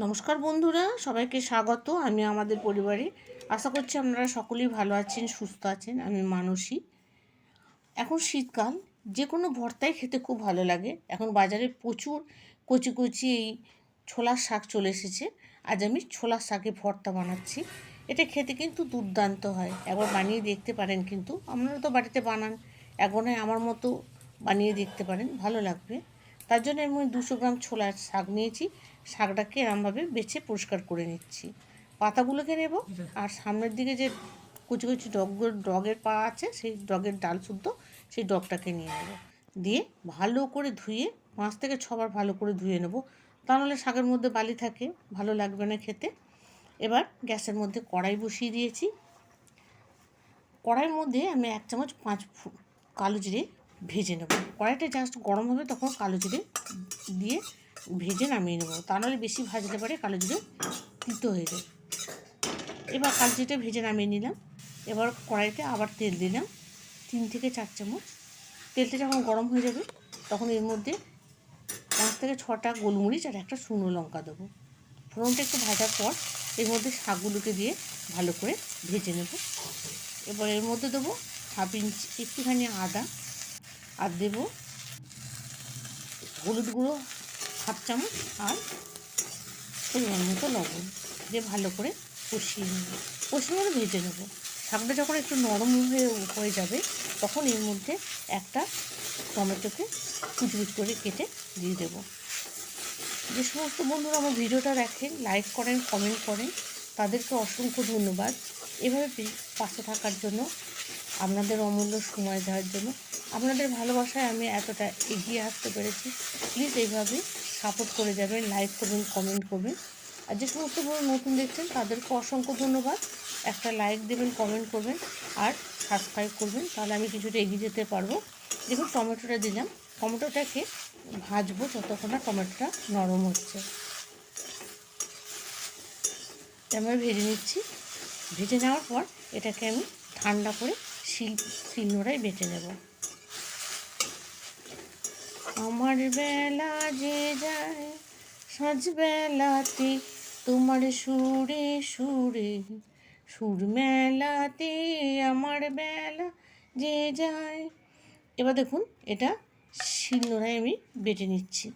নমস্কার বন্ধুরা, সবাইকে স্বাগত। আমি আমাদের পরিবারে। আশা করছি আপনারা সকলেই ভালো আছেন, সুস্থ আছেন, আমি মানসী। এখন শীতকাল, যে কোনো ভর্তাই খেতে খুব ভালো লাগে। এখন বাজারে প্রচুর কচি কচি এই ছোলার শাক চলে এসেছে। আজ আমি ছোলার শাকে ভর্তা বানাচ্ছি। এটা খেতে কিন্তু দুর্দান্ত হয়। একবার বানিয়ে দেখতে পারেন কিন্তু। আপনারা তো বাড়িতে বানান। একবারে আমার মতো বানিয়ে দেখতে পারেন। ভালো লাগবে। তার জন্য আমি দুশো গ্রাম ছোলার শাক নিয়েছি। শাকটাকে এরমভাবে বেছে পরিষ্কার করে নিচ্ছি। পাতাগুলোকে নেব আর সামনের দিকে যে কুচি কুচি ডগগুলো ডগের পা আছে, সেই ডগের ডাল শুদ্ধ, সেই ডগটাকে নিয়ে নেব। দিয়ে ভালো করে ধুয়ে, পাঁচ থেকে ছবার ভালো করে ধুয়ে নেব। তা নাহলে শাকের মধ্যে বালি থাকে, ভালো লাগবে না খেতে। এবার গ্যাসের মধ্যে কড়াই বসিয়ে দিয়েছি। কড়াইয়ের মধ্যে আমি এক চামচ পাঁচ কালো জিরে ভেজে নেব। কড়াইটা জাস্ট গরম হবে তখন কালো জিরে দিয়ে ভেজে নামিয়ে নেব। তা নাহলে বেশি ভাজলে পারে কালো জিরে তিতো হয়ে যায়। এবার কালো জিরে ভেজে নামিয়ে নিলাম। এবার কড়াইতে আবার তেল দিলাম। তিন থেকে চার চামচ। তেলটা যখন গরম হয়ে যাবে, তখন এর মধ্যে পাঁচ থেকে ছটা গোলমরিচ আর একটা শুকনো লঙ্কা দেবো। ফোড়নটা একটু ভাজার পর এর মধ্যে শাকগুলোকে দিয়ে ভালো করে ভেজে নেব। এবার এর মধ্যে দেবো হাফ ইঞ্চি, একটুখানি আদা আর দেবো হলুদ গুঁড়ো, হাফ চামচ আর পরিমাণ মতো লবণ দিয়ে ভালো করে কষিয়ে নেব। কষিয়ে মানে ভেজে নেব। শাকটা যখন একটু নরম হয়ে হয়ে যাবে, তখন এর মধ্যে একটা টমেটোকে কুচি কুচি করে কেটে দিয়ে দেবো। যে সমস্ত বন্ধুরা আমার ভিডিওটা দেখেন লাইক করেন কমেন্ট করেন, তাদেরকে অসংখ্য ধন্যবাদ। এভাবে পাশে থাকার জন্য আপনাদের অমূল্য সময় দেওয়ার জন্য। আপনাদের ভালোবাসায় আমি এতটা এগিয়ে আসতে পেরেছি। প্লিজ এইভাবে সাপোর্ট করে যাবেন লাইক করবেন কমেন্ট করবেন। আর যে সমস্ত বড় নতুন দেখছেন, তাদেরকে অসংখ্য ধন্যবাদ। একটা লাইক দেবেন কমেন্ট করবেন আর সাবস্ক্রাইব করবেন, তাহলে আমি কিছুটা এগিয়ে যেতে পারব। দেখুন, টমেটোটা দিলাম। টমেটোটাকে ভাজবো যতক্ষণ না টমেটোটা নরম হচ্ছে। আমি ভেজে নিচ্ছি। ভেজে নেওয়ার পর এটাকে আমি ঠান্ডা করে শিল শিলনোড়ায় বেটে নেব। আমার বেলা যে যায়, সাজ বেলাতে তোমার সুরে সুরে। সুর মেলাতে আমার বেলা যে যায়। এবার দেখুন, এটা শিলনোড়ায় আমি বেটে নিচ্ছি।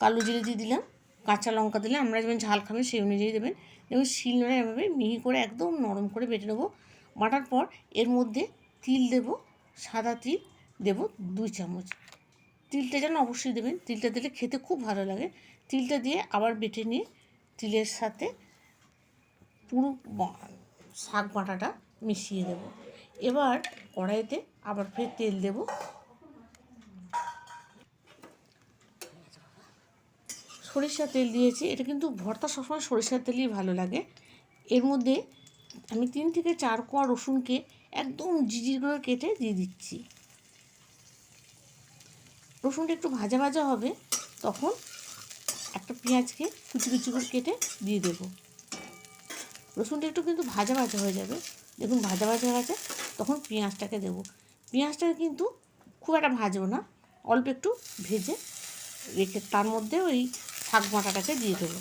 কালো জিরে দিয়ে দিলাম, কাঁচা লঙ্কা দিলে আমরা যেমন ঝাল খাবেন সেই অনুযায়ী দেবেন। এবং শিলনোড়ায় এভাবে মিহি করে একদম নরম করে বেটে নেব। বাটার পর এর মধ্যে তিল দেব, সাদা তিল দেব দুই চামচ। তিলটা যেন অবশ্যই দেবেন, তিলটা দিলে খেতে খুব ভালো লাগে। তিলটা দিয়ে আবার বেটে নিয়ে তিলের সাথে পুরো শাক বাটাটা মিশিয়ে দেব। এবার কড়াইতে আবার ফের তেল দেব। সরিষার তেল দিয়েছি। এটা কিন্তু ভর্তা সবসময় সরিষার তেলই ভালো লাগে। এর মধ্যে আমি তিন থেকে চার কোয়া রসুনকে একদম জিজির করে কেটে দিয়ে দিচ্ছি। রসুনটা একটু ভাজা ভাজা হবে, তখন একটা পেঁয়াজকে কুচি কুচি করে কেটে দিয়ে দেব। রসুনটা একটু কিন্তু ভাজা ভাজা হয়ে যাবে। দেখুন ভাজা ভাজা হয়ে গেছে, তখন পেঁয়াজটাকে দেব। পেঁয়াজটাকে কিন্তু খুব একটা ভাজবো না, অল্প একটু ভেজে রেখে তার মধ্যে ওই শাক বাটাটাকে দিয়ে দেবো।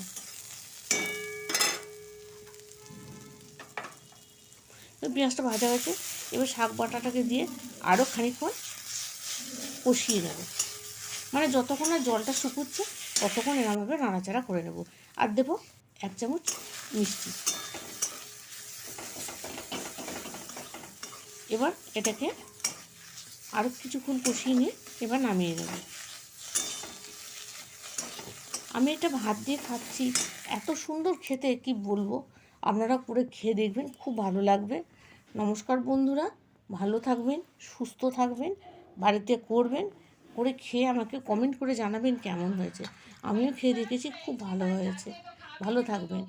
পেঁয়াজটা ভাজা হয়েছে এবার শাক বাটাটাকে দিয়ে আরও খানিকক্ষণ কষিয়ে নেব। মানে যতক্ষণ না জলটা শুকুচ্ছে, ততক্ষণ এরমভাবে নাড়াচাড়া করে নেব। আর দেবো এক চামচ মিষ্টি। এবার এটাকে আরও কিছুক্ষণ কষিয়ে নিয়ে এবার নামিয়ে নেব। আমি এটা ভাত দিয়ে খাচ্ছি। এত সুন্দর খেতে, কি বলব? আপনারা করে খেয়ে দেখবেন, খুব ভালো লাগবে। নমস্কার বন্ধুরা, ভালো থাকবেন, সুস্থ থাকবেন, বাড়িতে করবেন, করে খেয়ে আমাকে কমেন্ট করে জানাবেন কেমন হয়েছে। আমিও খেয়ে দেখেছি, খুব ভালো হয়েছে। ভালো থাকবেন।